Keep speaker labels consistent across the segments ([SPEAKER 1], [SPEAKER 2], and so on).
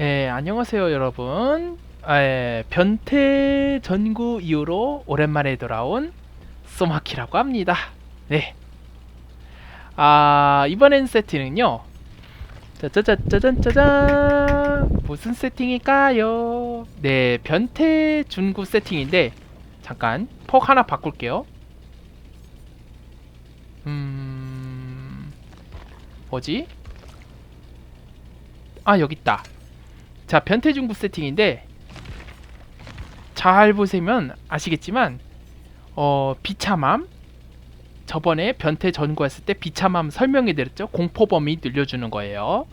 [SPEAKER 1] 예, 안녕하세요, 여러분. 예, 변태 전구 이후로 오랜만에 돌아온 소마키라고 합니다. 네. 아, 이번엔 세팅은요. 짜자자자잔 짜잔. 무슨 세팅일까요? 네, 변태 준구 세팅인데 잠깐 폭 하나 바꿀게요. 음. 뭐지? 아, 여기 있다. 자 변태 중국 세팅인데 잘 보시면 아시겠지만 어 비참함 저번에 변태 전구 했을 때 비참함 설명해 드렸죠? 공포 범위 늘려주는 거예요.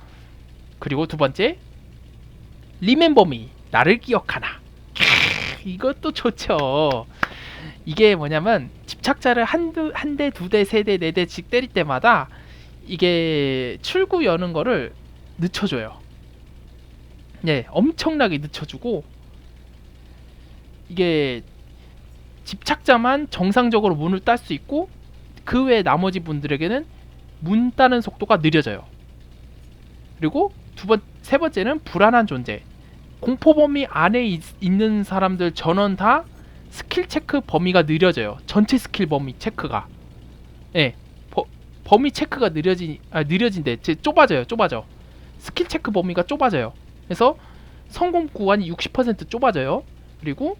[SPEAKER 1] 그리고 두 번째 리멤버미 나를 기억하나. 캬, 이것도 좋죠. 이게 뭐냐면 집착자를 한대두 대 세 대 네 대씩 때릴 때마다 이게 출구 여는 거를 늦춰줘요 예, 엄청나게 늦춰주고 이게 집착자만 정상적으로 문을 딸 수 있고 그 외 나머지 분들에게는 문 따는 속도가 느려져요. 그리고 두 번, 세 번째는 불안한 존재. 공포 범위 안에 있, 있는 사람들 전원 다 스킬 체크 범위가 느려져요. 전체 스킬 범위 체크가. 예. 버, 범위 체크가 느려진 아 느려진데 제 좁아져요. 좁아져. 스킬 체크 범위가 좁아져요. 그래서 성공 구간이 60% 좁아져요. 그리고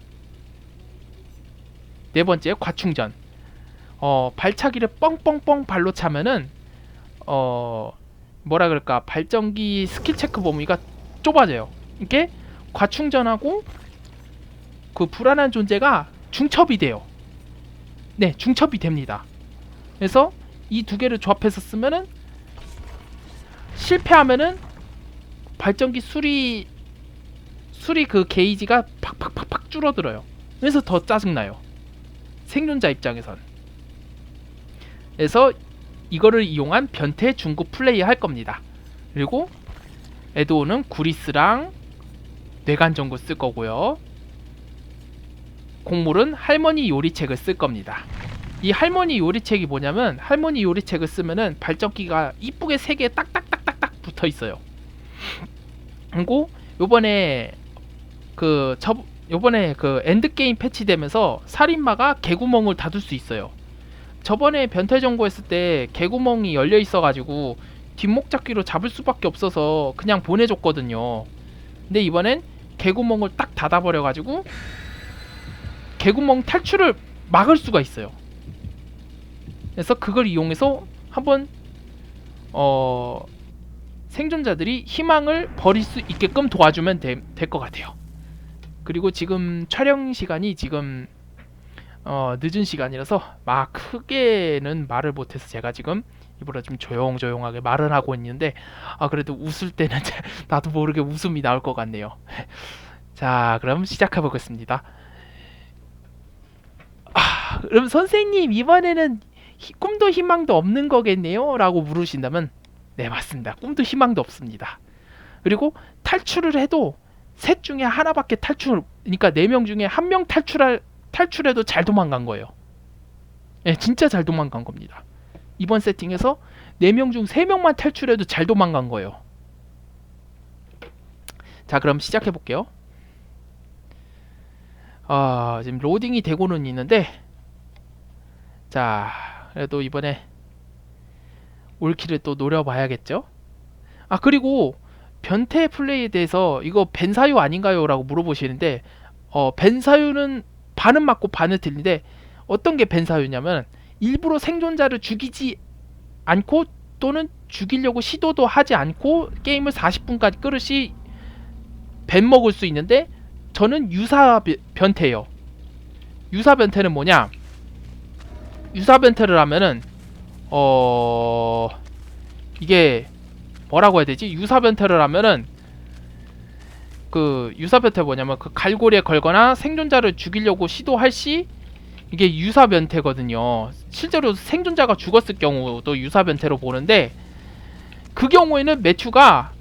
[SPEAKER 1] 네 번째 과충전. 어, 발차기를 뻥뻥뻥 발로 차면은 어 뭐라 그럴까 발전기 스킬 체크 범위가 좁아져요. 이게 과충전하고 그 불안한 존재가 중첩이 돼요. 네, 중첩이 됩니다. 그래서 이 두 개를 조합해서 쓰면은 실패하면은 발전기 수리 수리 그 게이지가 팍팍팍팍 줄어들어요. 그래서 더 짜증나요. 생존자 입장에선. 그래서 이거를 이용한 변태 중급 플레이 할 겁니다. 그리고 에드오는 구리스랑 뇌관 전구 쓸 거고요. 곡물은 할머니 요리책을 쓸 겁니다. 이 할머니 요리책이 뭐냐면 할머니 요리책을 쓰면은 발전기가 이쁘게 세 개 딱딱딱딱딱 붙어 있어요. 그리고 요번에 그 저, 요번에 그 엔드 게임 패치되면서 살인마가 개구멍을 닫을 수 있어요. 저번에 변태 정보 했을 때 개구멍이 열려 있어가지고 뒷목 잡기로 잡을 수밖에 없어서 그냥 보내줬거든요. 근데 이번엔 개구멍을 딱 닫아버려가지고 개구멍 탈출을 막을 수가 있어요. 그래서 그걸 이용해서 한번 어 생존자들이 희망을 버릴 수 있게끔 도와주면 될 것 같아요. 그리고 지금 촬영 시간이 지금 어, 늦은 시간이라서 막 크게는 말을 못해서 제가 지금 일부러 좀 조용조용하게 말을 하고 있는데 아 그래도 웃을 때는 나도 모르게 웃음이 나올 것 같네요. 자 그럼 시작해 보겠습니다. 아 그럼 선생님 이번에는 히, 꿈도 희망도 없는 거겠네요? 라고 물으신다면 네 맞습니다. 꿈도 희망도 없습니다. 그리고 탈출을 해도 셋 중에 하나밖에 탈출 그러니까 네 명 중에 한 명 탈출할 탈출해도 잘 도망간 거예요. 예, 네, 진짜 잘 도망간 겁니다. 이번 세팅에서 네 명 중 세 명만 탈출해도 잘 도망간 거예요. 자, 그럼 시작해 볼게요. 아, 지금 로딩이 되고는 있는데 자, 그래도 이번에 올킬을 또 노려봐야겠죠? 아, 그리고 변태 플레이에 대해서 이거 벤사유 아닌가요? 라고 물어보시는데 어, 벤사유는 반은 맞고 반은 틀린데 어떤 게 벤사유냐면 일부러 생존자를 죽이지 않고 또는 죽이려고 시도도 하지 않고 게임을 40분까지 끌으시 벤 먹을 수 있는데 저는 유사 변태예요. 유사 변태는 뭐냐? 유사 변태를 하면은 어 이게 뭐라고 해야 되지? 유사 변태를 하면은 그 유사 변태 뭐냐면 그 갈고리에 걸거나 생존자를 죽이려고 시도할 시 이게 유사 변태거든요. 실제로 생존자가 죽었을 경우도 유사 변태로 보는데 그 경우에는 매추가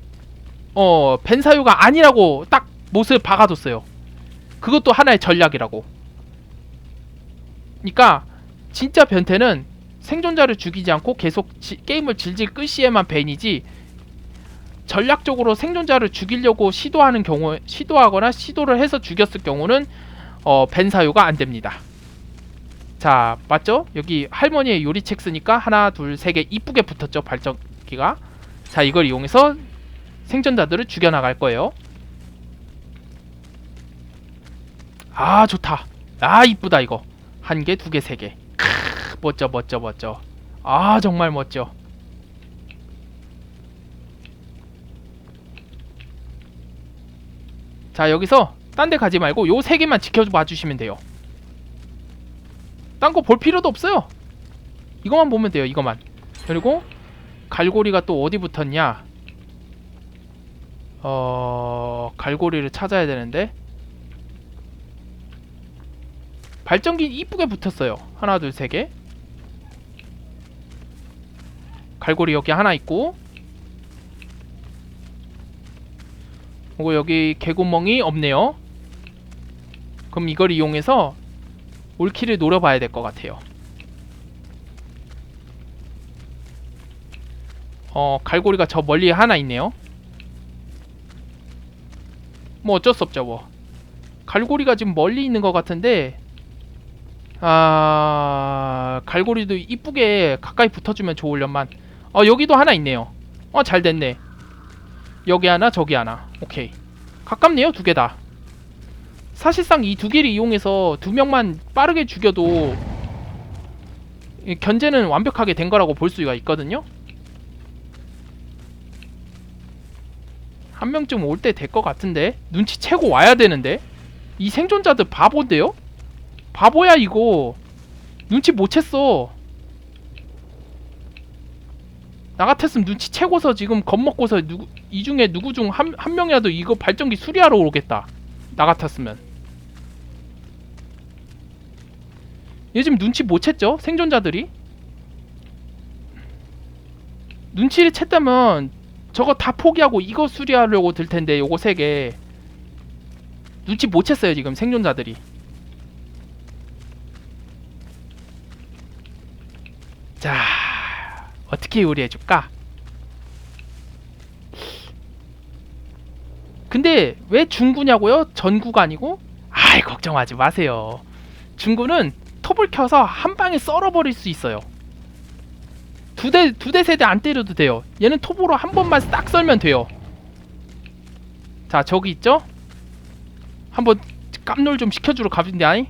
[SPEAKER 1] 어 벤사유가 아니라고 딱 못을 박아뒀어요. 그것도 하나의 전략이라고. 그러니까 진짜 변태는 생존자를 죽이지 않고 계속 지, 게임을 질질 끌 시에만 벤이지 전략적으로 생존자를 죽이려고 시도하는 경우 시도하거나 시도를 해서 죽였을 경우는 어, 벤 사유가 안 됩니다. 자, 맞죠? 여기 할머니의 요리책 쓰니까 하나, 둘, 세 개 이쁘게 붙었죠, 발전기가. 자, 이걸 이용해서 생존자들을 죽여 나갈 거예요. 아, 좋다. 아, 이쁘다 이거. 한 개, 두 개, 세 개. 크, 멋져, 멋져, 멋져. 아, 정말 멋져. 자, 여기서 딴 데 가지 말고 요 세 개만 지켜봐 주시면 돼요. 딴 거 볼 필요도 없어요. 이거만 보면 돼요. 이거만. 그리고 갈고리가 또 어디 붙었냐? 어, 갈고리를 찾아야 되는데. 발전기 이쁘게 붙었어요. 하나, 둘, 세 개. 갈고리 여기 하나 있고. 그리고 여기 개구멍이 없네요. 그럼 이걸 이용해서 올키를 노려봐야 될 것 같아요. 어, 갈고리가 저 멀리에 하나 있네요. 뭐 어쩔 수 없죠, 뭐. 갈고리가 지금 멀리 있는 것 같은데, 아, 갈고리도 이쁘게 가까이 붙어주면 좋으련만. 어, 여기도 하나 있네요. 어, 잘 됐네. 여기 하나, 저기 하나. 오케이. 가깝네요, 두 개 다. 사실상 이 두 개를 이용해서 두 명만 빠르게 죽여도 이 견제는 완벽하게 된 거라고 볼 수가 있거든요. 한 명쯤 올 때 될 것 같은데 눈치채고 와야 되는데 이 생존자들 바보인데요? 바보야 이거 눈치 못 챘어 나 같았으면 눈치채고서 지금 겁먹고서 누구 이 중에 누구 중 한 한 명이라도 이거 발전기 수리하러 오겠다. 나 같았으면. 요즘 눈치 못 챘죠? 생존자들이? 눈치를 챘다면 저거 다 포기하고 이거 수리하려고 들 텐데 요거 세 개. 눈치 못 챘어요 지금 생존자들이 자 어떻게 요리해줄까 근데 왜 중구냐고요 전구가 아니고 아이 걱정하지 마세요 중구는 톱을 켜서 한 방에 썰어버릴 수 있어요 두 대 두 대 세대 안 때려도 돼요. 얘는 톱으로 한 번만 싹 썰면 돼요. 자 저기 있죠? 한번 깜놀 좀 시켜주러 가본데 아이.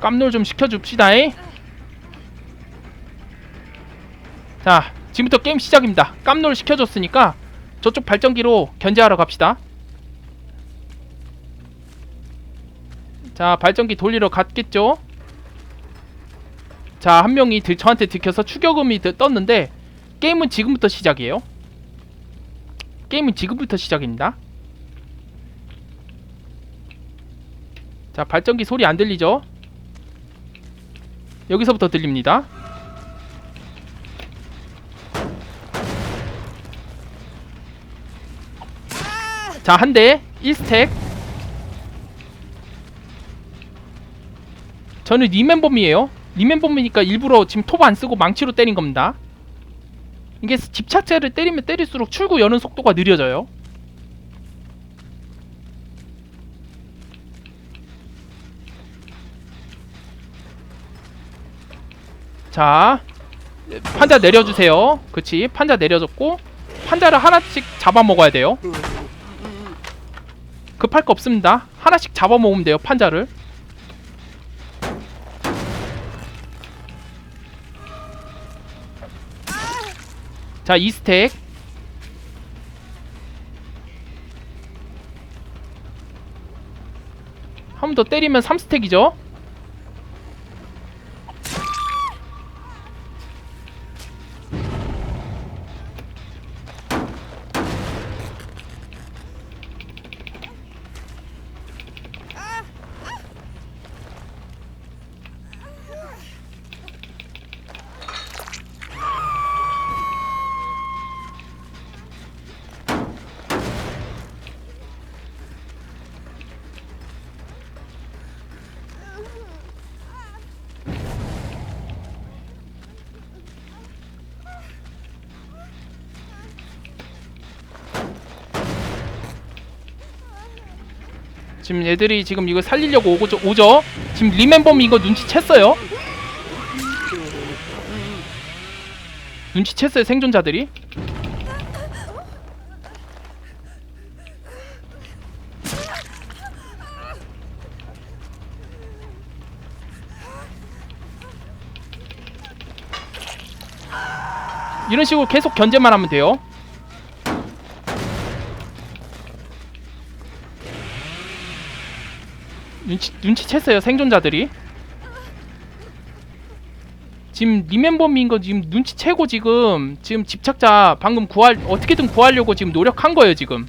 [SPEAKER 1] 깜놀 좀 시켜줍시다. 이. 자 지금부터 게임 시작입니다. 깜놀 시켜줬으니까 저쪽 발전기로 견제하러 갑시다. 자 발전기 돌리러 갔겠죠 자 한 명이 들, 저한테 들켜서 추격음이 드- 떴는데 게임은 지금부터 시작이에요 게임은 지금부터 시작입니다 자 발전기 소리 안 들리죠 여기서부터 들립니다 자 한 대 1스택 저는 리멤버미에요. 리멤버미니까 일부러 지금 톱 안 쓰고 망치로 때린 겁니다. 이게 집착제를 때리면 때릴수록 출구 여는 속도가 느려져요. 자, 판자 내려주세요. 그치? 판자 내려줬고 판자를 하나씩 잡아먹어야 돼요. 급할 거 없습니다. 하나씩 잡아먹으면 돼요. 판자를. 자, 2스택. 한 번 더 때리면 3스택이죠? 지금 애들이 지금 이거 살리려고 오고 오죠. 지금 리멤버미 이거 눈치챘어요. 눈치챘어요 생존자들이. 이런 식으로 계속 견제만 하면 돼요. 눈치 눈치챘어요 생존자들이. 지금 리멤버미인 거 지금 눈치채고 지금 지금 집착자 방금 구할 어떻게든 구하려고 지금 노력한 거예요 지금.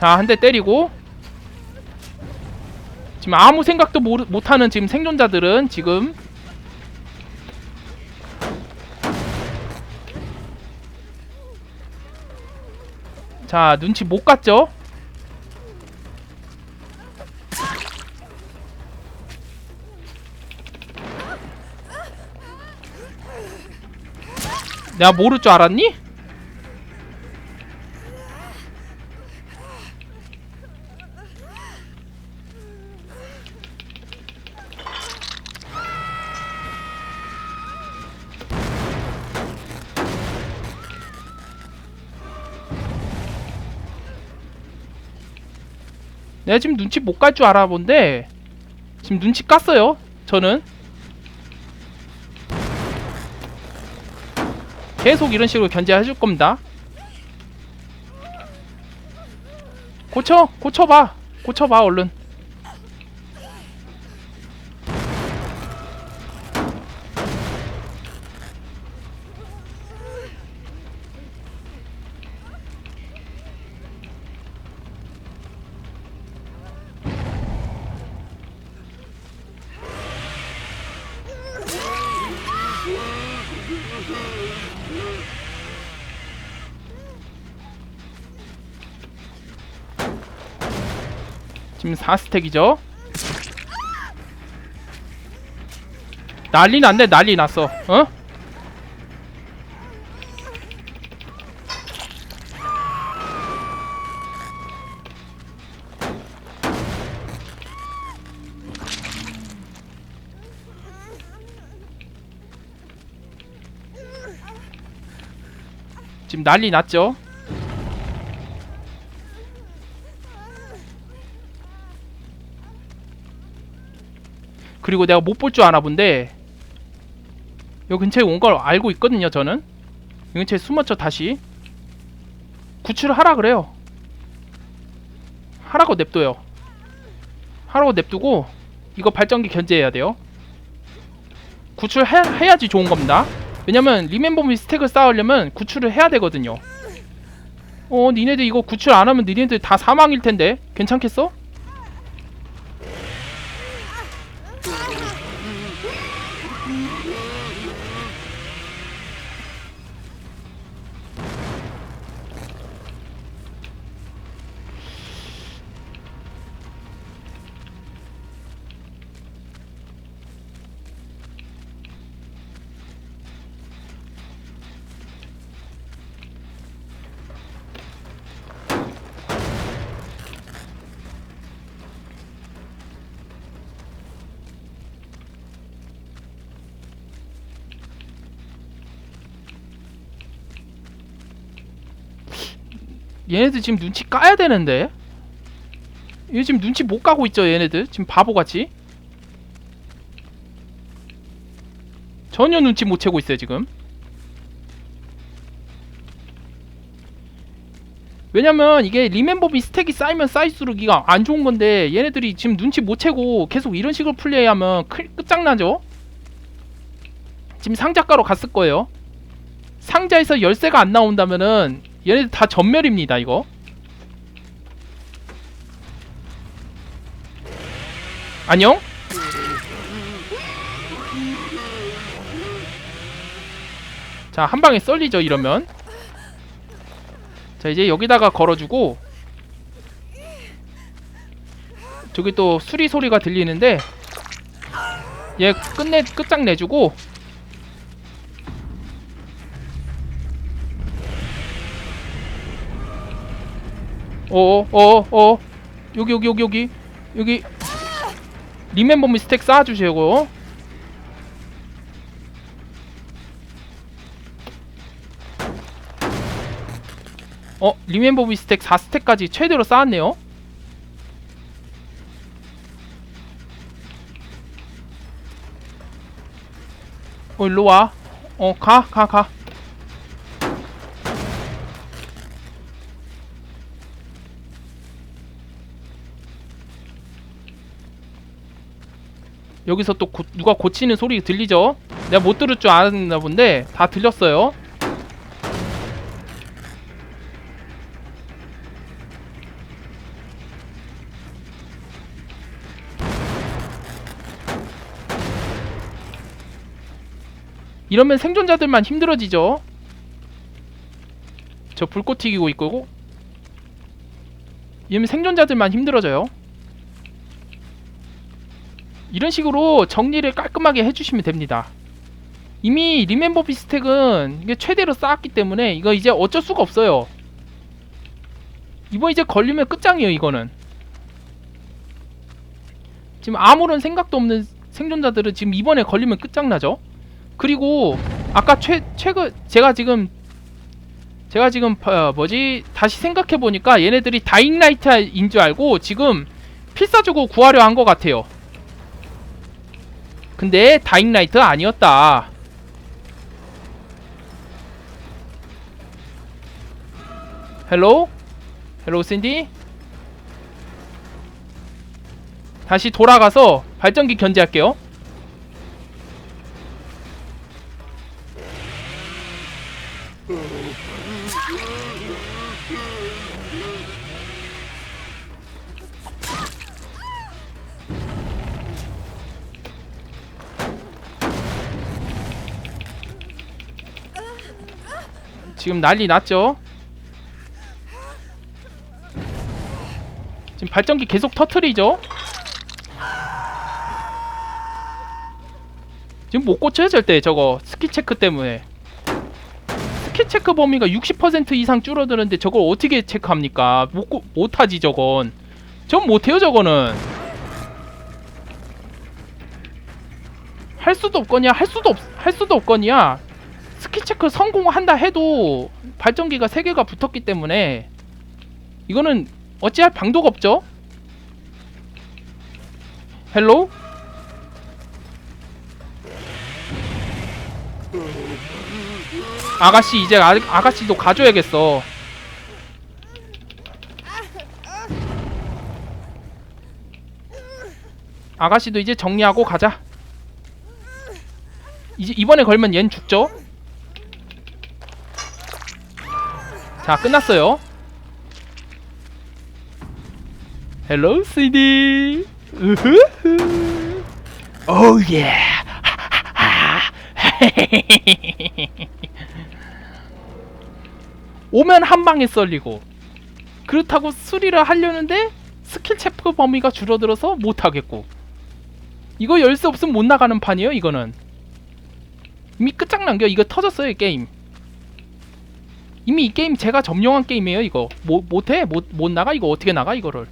[SPEAKER 1] 자 한 대 때리고 지금 아무 생각도 모르, 못하는 지금 생존자들은 지금 자 눈치 못 갔죠? 내가 모를 줄 알았니? 내가 지금 눈치 못 갈 줄 알아 본데 지금 눈치 깠어요 저는 계속 이런 식으로 견제해줄 겁니다. 고쳐 고쳐봐. 고쳐봐 얼른 지금 4스택이죠? 난리 났네 난리 났어. 어? 지금 난리 났죠 그리고 내가 못 볼 줄 아나 본데 여기 근처에 온 걸 알고 있거든요 저는. 이 근처에 숨었죠 다시. 구출을 하라 그래요. 하라고 냅둬요. 하라고 냅두고 이거 발전기 견제해야 돼요. 구출해, 해야지 좋은 겁니다. 왜냐면 리멤버 미 스택을 쌓으려면 구출을 해야 되거든요. 어 니네들 이거 구출 안 하면 니네들 다 사망일 텐데. 괜찮겠어? 얘네들 지금 눈치 까야 되는데? 얘 지금 눈치 못 까고 있죠 얘네들? 지금 바보같이? 전혀 눈치 못 채고 있어요 지금. 왜냐면 이게 리멤버비 스택이 쌓이면 쌓일수록 이가 안 좋은 건데 얘네들이 지금 눈치 못 채고 계속 이런 식으로 플레이하면 큰- 끝장나죠? 지금 상자가로 갔을 거예요. 상자에서 열쇠가 안 나온다면은 얘네들 다 전멸입니다 이거 안녕? 자 한방에 썰리죠 이러면 자 이제 여기다가 걸어주고 저기 또 수리 소리가 들리는데 얘 끝내 끝장내주고 어어 어어. 어. 여기 여기 여기 여기. 여기. 리멤버 미스텍 쌓아주시고 어 리멤버 미스텍 4스택까지 최대로 쌓았네요. 어 일로 와 어 가 가, 가. 여기서 또 고, 누가 고치는 소리 들리죠? 내가 못 들을 줄 알았나 본데 다 들렸어요. 이러면 생존자들만 힘들어지죠. 저 불꽃 튀기고 있고 이러면 생존자들만 힘들어져요. 이런 식으로 정리를 깔끔하게 해주시면 됩니다. 이미 리멤버 비스텍은 이게 최대로 쌓았기 때문에 이거 이제 어쩔 수가 없어요. 이번 이제 걸리면 끝장이에요 이거는. 지금 아무런 생각도 없는 생존자들은 지금 이번에 걸리면 끝장나죠. 그리고 아까 최 최근 제가 지금 제가 지금 어, 뭐지 다시 생각해 보니까 얘네들이 다잉라이트인 줄 알고 지금 필사 주고 구하려 한 것 같아요. 근데 다잉라이트 아니었다. 헬로? 헬로 신디? 다시 돌아가서 발전기 견제할게요. 지금 난리 났죠? 지금 발전기 계속 터트리죠? 지금 못 고쳐요 절대 저거 스키 체크 때문에 스키 체크 범위가 60% 이상 줄어드는데 저걸 어떻게 체크합니까? 못, 고- 못하지 저건 전 못해요 저거는 할 수도 없거냐 할 수도 없, 할 수도 없거냐 체크 성공한다 해도 발전기가 3개가 붙었기 때문에 이거는 어찌할 방도가 없죠? 헬로? 아가씨 이제 아, 아가씨도 가줘야겠어 아가씨도 이제 정리하고 가자 이제 이번에 걸면 얜 죽죠? 자 끝났어요. 헬로 CD 우후후 오예 오면 한 방에 썰리고 그렇다고 수리를 하려는데 스킬 체크 범위가 줄어들어서 못하겠고. 이거 열쇠 없으면 못 나가는 판이에요 이거는. 이미 끝장난 겨. 이거 터졌어요 이 게임 이미 이 게임 제가 점령한 게임이에요 이거. 못, 못해? 못, 못 나가? 이거 어떻게 나가 이거를?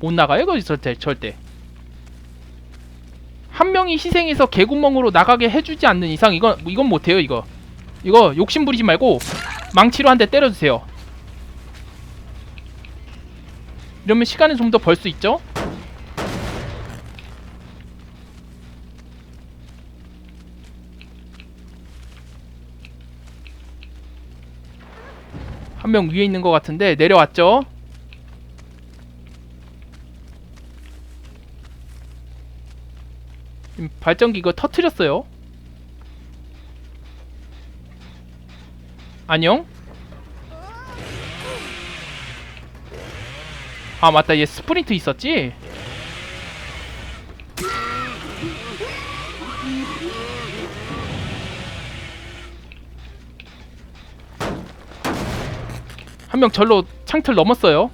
[SPEAKER 1] 못 나가요 이거 절대 절대. 한 명이 희생해서 개구멍으로 나가게 해주지 않는 이상 이건 이건 못해요 이거. 이거 욕심 부리지 말고 망치로 한 대 때려주세요. 이러면 시간을 좀 더 벌 수 있죠 한 명 위에 있는 것 같은데 내려왔죠 발전기 이거 터트렸어요 안녕? 아 맞다 얘 스프린트 있었지? 명 절로 창틀 넘었어요.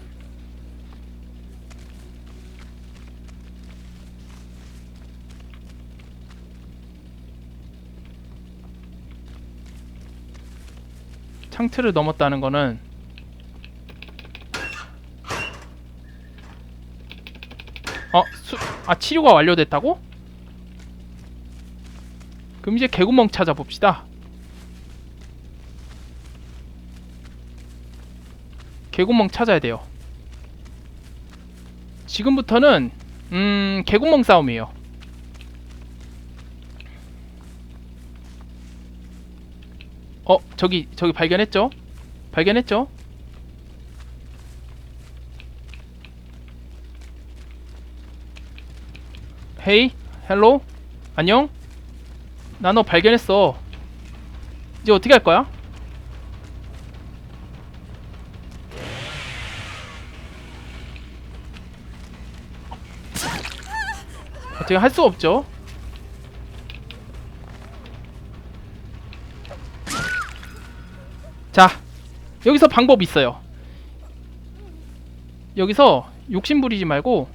[SPEAKER 1] 창틀을 넘었다는 거는 어? 수, 아 치료가 완료됐다고? 그럼 이제 개구멍 찾아봅시다 개구멍 찾아야 돼요. 지금부터는 음 개구멍 싸움이에요. 어 저기 저기 발견했죠? 발견했죠? 헤이 헬로 안녕 나 너 발견했어 이제 어떻게 할 거야? 어떻게 할 수 없죠. 자 여기서 방법 있어요. 여기서 욕심 부리지 말고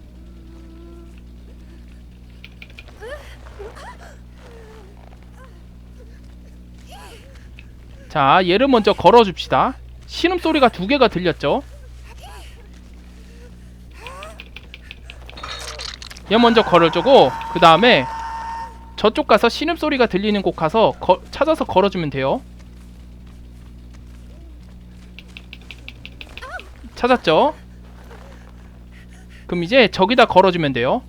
[SPEAKER 1] 자 얘를 먼저 걸어줍시다. 신음소리가 두 개가 들렸죠 얘 먼저 걸어주고 그 다음에 저쪽 가서 신음소리가 들리는 곳 가서 거- 찾아서 걸어주면 돼요 찾았죠? 그럼 이제 저기다 걸어주면 돼요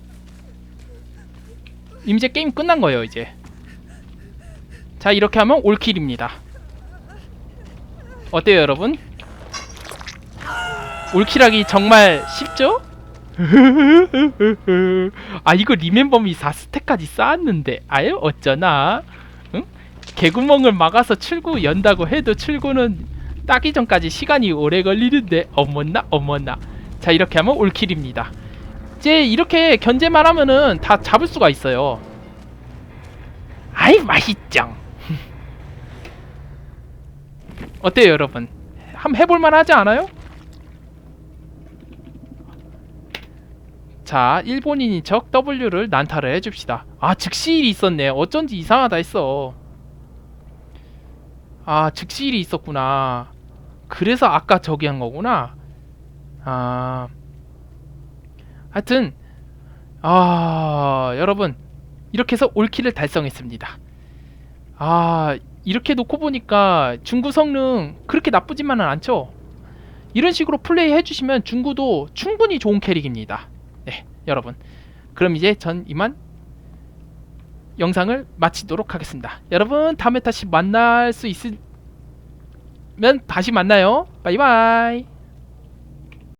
[SPEAKER 1] 이제 게임 끝난 거예요 이제 자 이렇게 하면 올킬입니다 어때요 여러분? 올킬하기 정말 쉽죠? 아 이거 리멤버미 4스택까지 쌓았는데. 아유 어쩌나? 응? 개구멍을 막아서 출구 연다고 해도 출구는 따기 전까지 시간이 오래 걸리는데. 어머나 어머나. 자 이렇게 하면 올킬입니다. 이제 이렇게 견제만 하면은 다 잡을 수가 있어요. 아이 맛있죠 어때요 여러분? 한번 해볼만 하지 않아요? 자 일본인인 척 W를 난타를 해줍시다. 아 즉시일이 있었네. 어쩐지 이상하다 했어. 아 즉시일이 있었구나. 그래서 아까 저기 한 거구나. 아. 하여튼 아 여러분. 이렇게 해서 올킬을 달성했습니다. 아 이렇게 놓고 보니까 중구 성능 그렇게 나쁘지만은 않죠? 이런 식으로 플레이 해주시면 중구도 충분히 좋은 캐릭입니다 네 여러분. 그럼 이제 전 이만 영상을 마치도록 하겠습니다. 여러분 다음에 다시 만날 수 있으면 다시 만나요. 바이바이